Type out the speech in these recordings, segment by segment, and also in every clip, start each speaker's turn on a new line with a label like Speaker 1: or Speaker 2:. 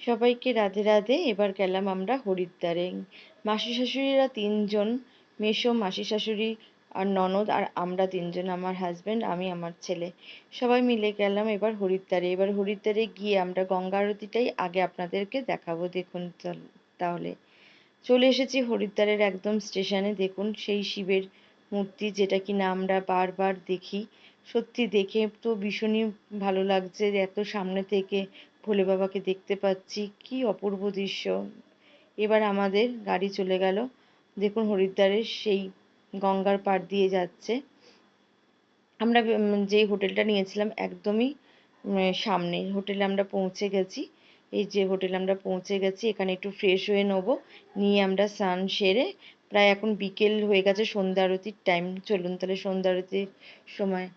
Speaker 1: সবাইকে রাধে রাধে, এবার গেলাম আমরা হরিদ্বারে মাসি শাশুড়িরা তিনজন, মেসো মাসি শাশুড়ি আর ননদ, আর আমরা তিনজন, আমার হাজবেন্ড আমি, আমার ছেলে। সবাই মিলে গেলাম এবার হরিদ্বারে। এবার হরিদ্বারে গিয়ে আমরা গঙ্গা আরতিটাই আগে আপনাদেরকে দেখাবো। দেখুন তাহলে। চলে এসেছি হরিদ্বারের একদম স্টেশনে। দেখুন সেই শিবের মূর্তি, যেটা কিনা আমরা বারবার দেখি। সত্যি দেখে তো ভীষণই ভালো লাগছে। এত সামনে থেকে ভোলে বাবাকে দেখতে পাচ্ছি, কি অপূর্ব দৃশ্য। এবার আমাদের গাড়ি চলে গেল। দেখুন হরিদ্বারের সেই গঙ্গার পাড় দিয়ে যাচ্ছে। আমরা যে হোটেলটা নিয়েছিলাম একদমই সামনে হোটেলে আমরা পৌঁছে গেছি। এই যে হোটেলে আমরা পৌঁছে গেছি, এখানে একটু ফ্রেশ হয়ে নেব। নিয়ে আমরা স্নান সেরে প্রায় এখন বিকেল হয়ে গেছে, সন্ধ্যা আরতির টাইম চলুন তাহলে সন্ধ্যা আরতির সময়।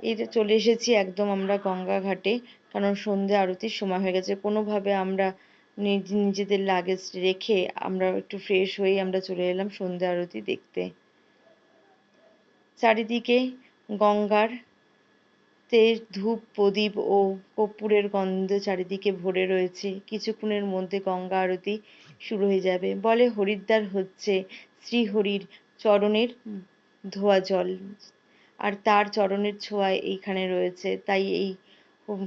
Speaker 1: এই যে চলে এসেছি একদম আমরা গঙ্গা ঘাটে। কারণ সন্ধে আরতির সময় হয়ে গেছে। কোনোভাবে আমরা নিজেদের লাগেজ রেখে আমরা একটু ফ্রেশ হয়ে আমরা চলে এলাম সন্ধে আরতি দেখতে। চারিদিকে গঙ্গার তেজ, ধূপ, প্রদীপ ও কর্পূরের গন্ধ চারিদিকে ভরে রয়েছে। কিছুক্ষণের মধ্যে গঙ্গা আরতি শুরু হয়ে যাবে। বলে হরিদ্বার হচ্ছে শ্রীহরির চরণের ধোয়া জল। আর তার চরণের ছোঁয়ায় এইখানে রয়েছে। তাই এই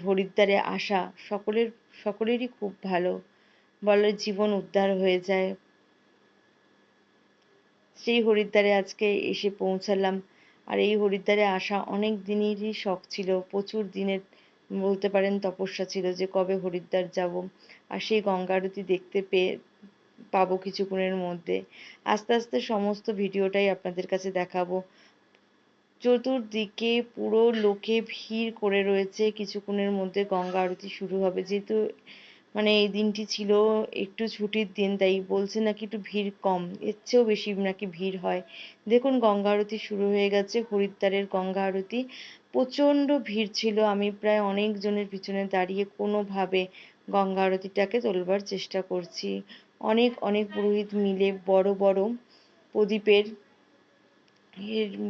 Speaker 1: হরিদ্বারে আসা সকলের, সকলেরই খুব ভালো। বলে জীবন উদ্ধার হয়ে যায়। সেই হরিদ্বারে আজকে এসে পৌঁছালাম। আর এই হরিদ্বারে আসা অনেক দিনেরই শখ ছিল। প্রচুর দিনের বলতে পারেন তপস্যা ছিল যে কবে হরিদ্বার যাব। আর সেই গঙ্গা আরতি দেখতে পেয়ে পাবো কিছুক্ষণের মধ্যে। আস্তে আস্তে সমস্ত ভিডিওটাই আপনাদের কাছে দেখাবো। চতুর্দিকে পুরো লোকে ভিড় করে রয়েছে। কিছুক্ষণের মধ্যে গঙ্গা আরতি শুরু হবে। যেহেতু মানে এই দিনটি ছিল একটু ছুটির দিন, তাই বলছে নাকি একটু ভিড় কম। এর চেয়েও বেশি নাকি ভিড় হয়। দেখুন, গঙ্গা আরতি শুরু হয়ে গেছে। হরিদ্বারের গঙ্গা আরতি। প্রচণ্ড ভিড় ছিল। আমি প্রায় অনেক জনের পিছনে দাঁড়িয়ে কোনোভাবে গঙ্গা আরতিটাকে তোলবার চেষ্টা করছি। অনেক অনেক পুরোহিত মিলে বড় বড় প্রদীপের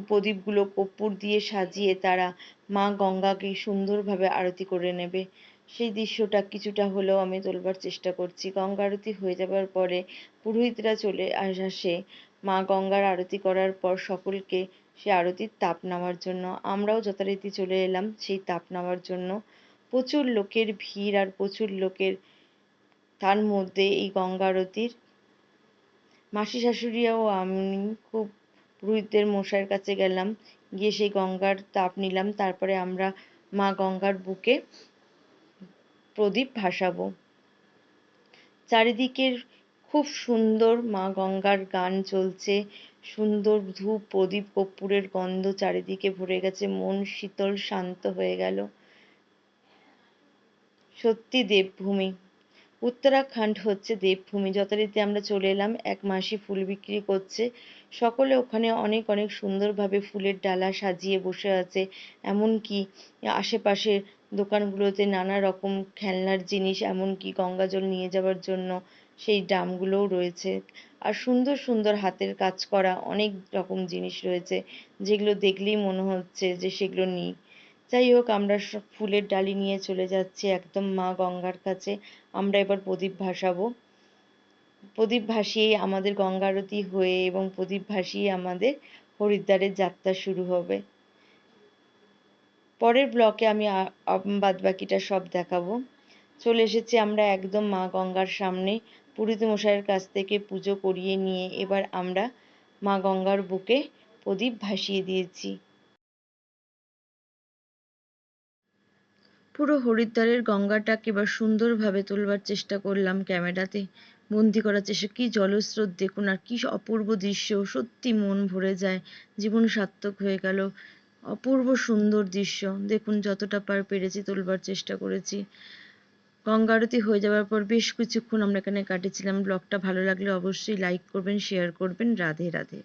Speaker 1: প্রদীপগুলো কর্পূর দিয়ে সাজিয়ে তারা মা গঙ্গাকে সুন্দরভাবে আরতি করে নেবে। সেই দৃশ্যটা কিছুটা হলেও আমি তোলবার চেষ্টা করছি। গঙ্গা আরতি হয়ে যাবার পরে পুরোহিতরা চলে আসে মা গঙ্গার আরতি করার পর সকলকে সে আরতির তাপ নেওয়ার জন্য। আমরাও যথারীতি চলে এলাম সেই তাপ নেওয়ার জন্য। প্রচুর লোকের ভিড় আর প্রচুর লোকের তার মধ্যে এই গঙ্গা আরতির মাসি শাশুড়িও আমি খুব পুরোহিতদের মশাইয়ের কাছে গেলাম। গিয়ে সেই গঙ্গার তাপ নিলাম। তারপরে আমরা মা গঙ্গার বুকে প্রদীপ ভাসাবো। চারিদিকের খুব সুন্দর মা গঙ্গার গান চলছে। সুন্দর ধূপ, প্রদীপ, কর্পূরের গন্ধ চারিদিকে ভরে গেছে। মন শীতল, শান্ত হয়ে গেল। সত্যি দেবভূমি। উত্তরাখণ্ড হচ্ছে দেবভূমি। যথারীতি আমরা চলে এলাম, এক মাসি ফুল বিক্রি করছে। সকলে ওখানে অনেক অনেক সুন্দরভাবে ফুলের ডালা সাজিয়ে বসে আছে। এমনকি আশেপাশের দোকানগুলোতে নানা রকম খেলনার জিনিস, এমনকি গঙ্গা জল নিয়ে যাওয়ার জন্য সেই ড্রামগুলোও রয়েছে। আর সুন্দর সুন্দর হাতের কাজ করা অনেক রকম জিনিস রয়েছে, যেগুলো দেখলেই মনে হচ্ছে যে সেগুলো নিই। যাই হোক, আমরা সব ফুলের ডালি নিয়ে চলে যাচ্ছি একদম মা গঙ্গার কাছে। আমরা এবার প্রদীপ ভাসাবো। প্রদীপ ভাসিয়েই আমাদের গঙ্গা আরতি হয়ে এবং প্রদীপ ভাসিয়ে আমাদের হরিদ্বারের যাত্রা শুরু হবে। পরের ব্লকে আমি, বাদবাকিটা সব দেখাবো। চলে এসেছি আমরা একদম মা গঙ্গার সামনে। পুরোহিত মশাইয়ের কাছ থেকে পুজো করিয়ে নিয়ে এবার আমরা মা গঙ্গার বুকে প্রদীপ ভাসিয়ে দিয়েছি। পুরো হরিদ্বারের গঙ্গাটাকে এবার সুন্দরভাবে তোলবার চেষ্টা করলাম ক্যামেরাতে। বন্দি করার চেষ্টা, কী জলস্রোত দেখুন আর কী অপূর্ব দৃশ্য, সত্যি মন ভরে যায়, জীবন সার্থক হয়ে গেল। অপূর্ব সুন্দর দৃশ্য, দেখুন যতটা পার পেরেছি তোলবার চেষ্টা করেছি। গঙ্গা আরতি হয়ে যাওয়ার পর বেশ কিছুক্ষণ আমরা এখানে কাটিয়েছিলাম ব্লগটা ভালো লাগলে অবশ্যই লাইক করবেন শেয়ার করবেন। রাধে রাধে।